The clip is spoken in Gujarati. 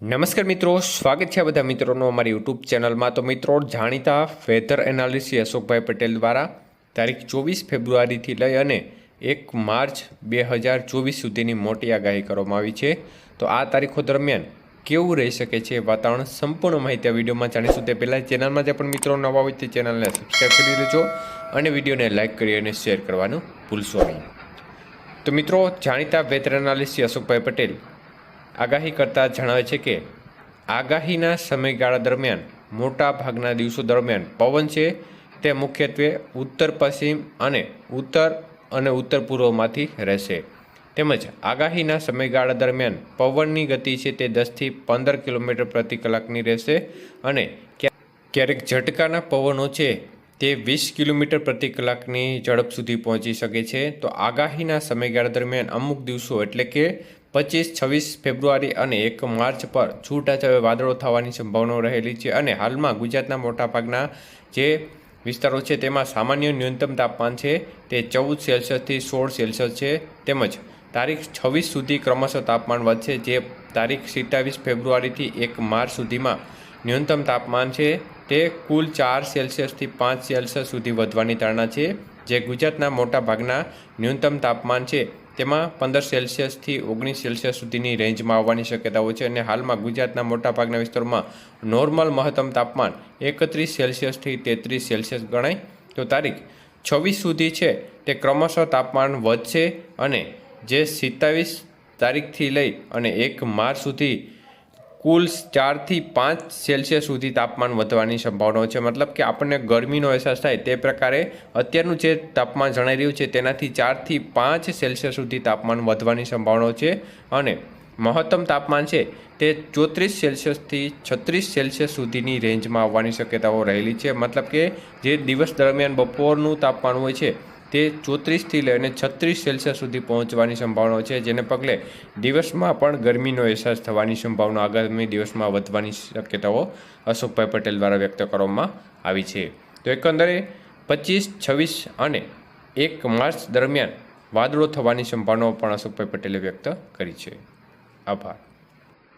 નમસ્કાર મિત્રો, સ્વાગત છે બધા મિત્રોનો અમારી યુટ્યુબ ચેનલમાં. તો મિત્રો, જાણીતા વેધર એનાલિસ્ટ અશોકભાઈ પટેલ દ્વારા તારીખ ચોવીસ ફેબ્રુઆરીથી લઈ અને એક માર્ચ બે હજાર ચોવીસ સુધીની મોટી આગાહી કરવામાં આવી છે. તો આ તારીખો દરમિયાન કેવું રહી શકે છે વાતાવરણ સંપૂર્ણ માહિતી આ વિડીયોમાં જાણીશું. તે પહેલાં ચેનલમાં જે પણ મિત્રો નવા હોય તે ચેનલને સબસ્ક્રાઈબ કરી લેજો અને વિડીયોને લાઇક કરી અને શેર કરવાનું ભૂલશો નહીં. તો મિત્રો, જાણીતા વેધર એનાલિસ્ટ અશોકભાઈ પટેલ આગાહી કરતા જણાવે છે કે, આગાહીના સમયગાળા દરમિયાન મોટા ભાગના દિવસો દરમિયાન પવન છે, તે મુખ્યત્વે ઉત્તર, પશ્ચિમ અને ઉત્તર અને ઉત્તર પૂર્વમાંથી રહેશે. તેમજ આગાહીના સમયગાળા દરમિયાન પવનની ગતિ છે, તે દસથી પંદર કિલોમીટર પ્રતિ કલાકની રહેશે અને ક્યારેક ઝટકાના પવનો છે, તે વીસ કિલોમીટર પ્રતિ કલાકની ઝડપ સુધી પહોંચી શકે છે. તો આગાહીના સમયગાળા દરમિયાન અમુક દિવસો એટલે કે પચીસ, છવ્વીસ ફેબ્રુઆરી અને એક માર્ચ પર છૂટાછવાયા વાદળો થવાની સંભાવનાઓ રહેલી છે અને હાલમાં ગુજરાતના મોટાભાગના જે વિસ્તારો છે તેમાં સામાન્ય ન્યૂનતમ તાપમાન છે તે ચૌદ સેલ્સિયસથી સોળ સેલ્સિયસ છે. તેમજ તારીખ છવ્વીસ સુધી ક્રમશઃ તાપમાન વધશે, જે તારીખ સિત્તાવીસ ફેબ્રુઆરીથી એક માર્ચ સુધીમાં ન્યૂનતમ તાપમાન છે. તે કુલ ચાર સેલ્સિયસથી પાંચ સેલ્સિયસ સુધી વધવાની ધારણા છે, જે ગુજરાતના મોટાભાગના ન્યૂનતમ તાપમાન છે. તેમાં પંદર સેલ્સિયસથી ઓગણીસ સેલ્સિયસ સુધીની રેન્જમાં આવવાની શક્યતાઓ છે અને હાલમાં ગુજરાતના મોટાભાગના વિસ્તારોમાં નોર્મલ મહત્તમ તાપમાન એકત્રીસ સેલ્સિયસથી તેત્રીસ સેલ્સિયસ ગણાય. તો તારીખ છવ્વીસ સુધી છે તે ક્રમશઃ તાપમાન વધશે અને જે સિત્તાવીસ તારીખથી લઈ અને એક માર્ચ સુધી કુલ ચારથી પાંચ સેલ્સિયસ સુધી તાપમાન વધવાની સંભાવના છે. મતલબ કે આપણને ગરમીનો અહેસાસ થાય તે પ્રકારે અત્યારનું જે તાપમાન જણાઈ રહ્યું છે તેનાથી ચારથી પાંચ સેલ્સિયસ સુધી તાપમાન વધવાની સંભાવના છે અને મહત્તમ તાપમાન છે તે ચોત્રીસ સેલ્સિયસથી છત્રીસ સેલ્સિયસ સુધીની રેન્જમાં આવવાની શક્યતાઓ રહેલી છે. મતલબ કે જે દિવસ દરમિયાન બપોરનું તાપમાન હોય છે તે ચોત્રીસથી લઈને છત્રીસ સેલ્સિયસ સુધી પહોંચવાની સંભાવના છે, જેને પગલે દિવસમાં પણ ગરમીનો અહેસાસ થવાની સંભાવના આગામી દિવસમાં વધવાની શક્યતાઓ અશોકભાઈ પટેલ દ્વારા વ્યક્ત કરવામાં આવી છે. તો એકંદરે પચીસ, છવ્વીસ અને એક માર્ચ દરમિયાન વાદળો થવાની સંભાવનાઓ પણ અશોકભાઈ પટેલે વ્યક્ત કરી છે. આભાર.